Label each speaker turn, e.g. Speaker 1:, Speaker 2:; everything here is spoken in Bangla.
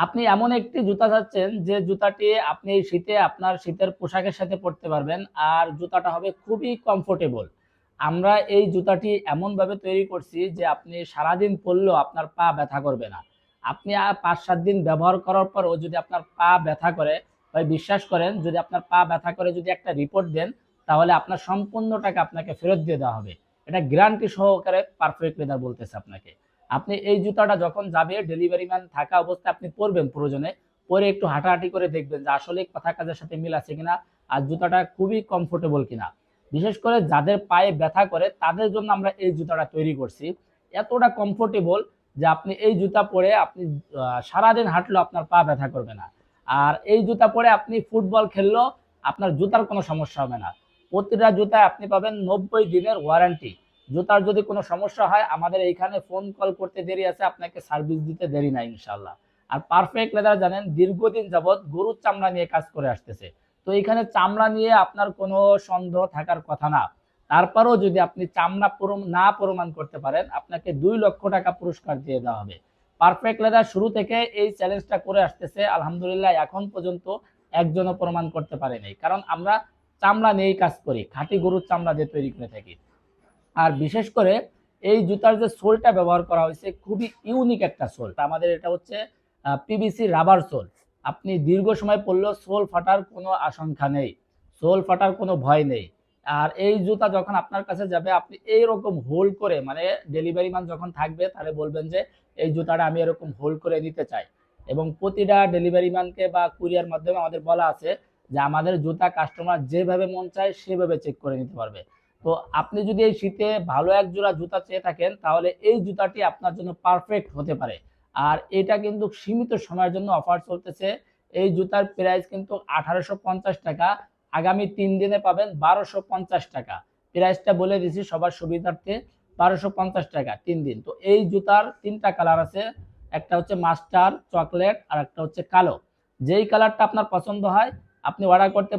Speaker 1: আপনি এমন একটি জুতা চাচ্ছেন যে জুতাটি আপনি শীতে আপনার শীতের পোশাকের সাথে পরতে পারবেন আর জুতাটা হবে খুবই কমফোর্টেবল আমরা এই জুতাটি এমনভাবে তৈরি করছি যে আপনি সারাদিন পরলেও আপনার পা ব্যথা করবে না। আপনি পাঁচ সাত দিন ব্যবহার করার পরও যদি আপনার পা ব্যথা করে, ভাই বিশ্বাস করেন, যদি আপনার পা ব্যথা করে যদি একটা রিপোর্ট দেন, তাহলে আপনার সম্পূর্ণ টাকা আপনাকে ফেরত দিয়ে দেওয়া হবে। এটা গ্যারান্টি সহকারে পারফেক্ট লেদার বলতেছে আপনাকে। আপনি এই জুতাটা যখন যাবে ডেলিভারি ম্যান থাকা অবস্থায় আপনি পরবেন প্রয়োজনে, পরে একটু হাঁটাহাঁটি করে দেখবেন যে আসলে কথা কাজের সাথে মিল আছে কিনা আর জুতাটা খুবই কমফোর্টেবল কিনা। বিশেষ করে যাদের পায়ে ব্যথা করে, তাদের জন্য আমরা এই জুতাটা তৈরি করছি। এতটা কমফোর্টেবল যে আপনি এই জুতা পরে আপনি সারাদিন হাঁটলেও আপনার পা ব্যথা করবে না। আর এই জুতা পরে আপনি ফুটবল খেললেও আপনার জুতার কোনো সমস্যা হবে না। প্রতিটা জুতায় আপনি পাবেন নব্বই দিনের ওয়ারেন্টি জুতার যদি কোনো সমস্যা হয়, আমাদের এইখানে ফোন কল করতে দেরি আছে, আপনাকে সার্ভিস দিতে দেরি নাই ইনশাল্লাহ আর পারফেক্ট লেদার জানেন, দীর্ঘদিন যাবৎ গরুর চামড়া নিয়ে কাজ করে আসতেছে। তো এখানে চামড়া নিয়ে আপনার কোনো সন্দেহ থাকার কথা না। তারপরেও যদি আপনি চামড়া না প্রমাণ করতে পারেন, আপনাকে দুই লক্ষ টাকা পুরস্কার দিয়ে দেওয়া হবে। পারফেক্ট লেদার শুরু থেকে এই চ্যালেঞ্জটা করে আসতেছে, আলহামদুলিল্লাহ এখন পর্যন্ত একজনও প্রমাণ করতে পারেনি। কারণ আমরা চামড়া নিয়েই কাজ করি, খাঁটি গরুর চামড়া দিয়ে তৈরি করে থাকি। আর বিশেষ করে এই জুতার যে সোলটা ব্যবহার করা হয়েছে, খুবই ইউনিক একটা সোল। আমাদের এটা হচ্ছে পিবিসি রাবার সোল। আপনি দীর্ঘ সময় পরলেও সোল ফাটার কোনো আশঙ্কা নেই, সোল ফাটার কোনো ভয় নেই। আর এই জুতা যখন আপনার কাছে যাবে, আপনি এইরকম হোল করে মানে ডেলিভারি ম্যান যখন থাকবে, তাহলে বলবেন যে, এই জুতাটা আমি এরকম হোল করে নিতে চাই। এবং প্রতিটা ডেলিভারি ম্যানকে বা কুরিয়ার মাধ্যমে আমাদের বলা আছে যে, আমাদের জুতা কাস্টমার যেভাবে মন চায়, সেভাবে চেক করে নিতে পারবে। তো আপনি যদি এই শীতে ভালো এক জোড়া জুতা চেয়ে থাকেন, তাহলে এই জুতাটি আপনার জন্য পারফেক্ট হতে পারে। আর এটা কিন্তু সীমিত সময়ের জন্য অফার চলতেছে। এই জুতার প্রাইস কিন্তু আঠারোশো পঞ্চাশ টাকা। আগামী তিন দিনে পাবেন বারোশো টাকা। প্রাইসটা বলে দিছি সবার সুবিধার্থে, বারোশো টাকা তিন দিন। তো এই জুতার তিনটা কালার আছে। একটা হচ্ছে মাস্টার, চকলেট, আর একটা হচ্ছে কালো। যেই কালারটা আপনার পছন্দ হয়, আপনি অর্ডার করতে